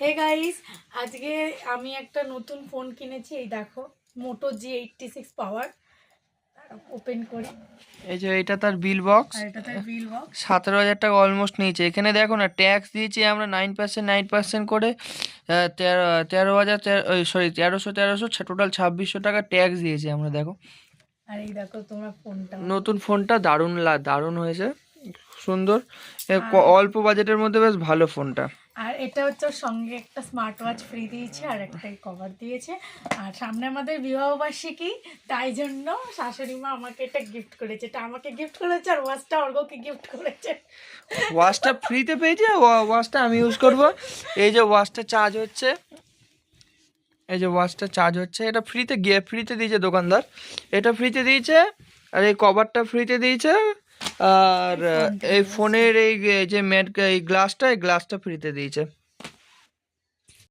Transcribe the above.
Hey guys আজকে আমি একটা নতুন ফোন কিনেছি এই দেখো Moto G eighty six power open করি। এই যে এটা তার বিল বক্স এটা তার বিল বক্স সতেরো হাজার টাকা অলমোস্ট নিয়েছে। এখানে দেখো না ট্যাক্স দিয়েছি আমরা নাইন পার্সেন্ট নাইন পার্সেন্ট করে তেরো তেরো হাজার সরি তেরোশো তেরোশো টোটাল ছাব্বিশশো টাকা ট্যাক্স দিয়েছি আমরা দেখো। আর এই দেখো তোমার ফোনটা নতুন ফোনটা দারুণ লা দারুণ হয়েছে। সুন্দর। অল্প বাজেটের মধ্যে বেশ ভালো ফোনটা আর এটা হচ্ছে সঙ্গে একটা স্মার্ট ওয়াচ ফ্রি দিয়েছে আর একটা কভার দিয়েছে। আর সামনে আমাদের বিবাহবার্ষিকী, তাই জন্য শাশুড়ি মা আমাকে এটা গিফট করেছে। এটা আমাকে গিফট করেছে আর ওয়াচটা অর্ঘকে গিফট করেছে। ওয়াচটা ফ্রিতে পেয়েছি? ওয়াচটা আমি ইউজ করব। এই যে ওয়াচটা চার্জ হচ্ছে। এই যে ওয়াচটা চার্জ হচ্ছে। এটা ফ্রিতে গিয়ে ফ্রিতে দিয়েছে দোকানদার। এটা ফ্রিতে দিয়েছে আর এই কভারটা ফ্রিতে দিয়েছে। আর এই ফোনের এই যে ম্যাট এই গ্লাসটা এই গ্লাসটা ফ্রিতে দিয়েছে।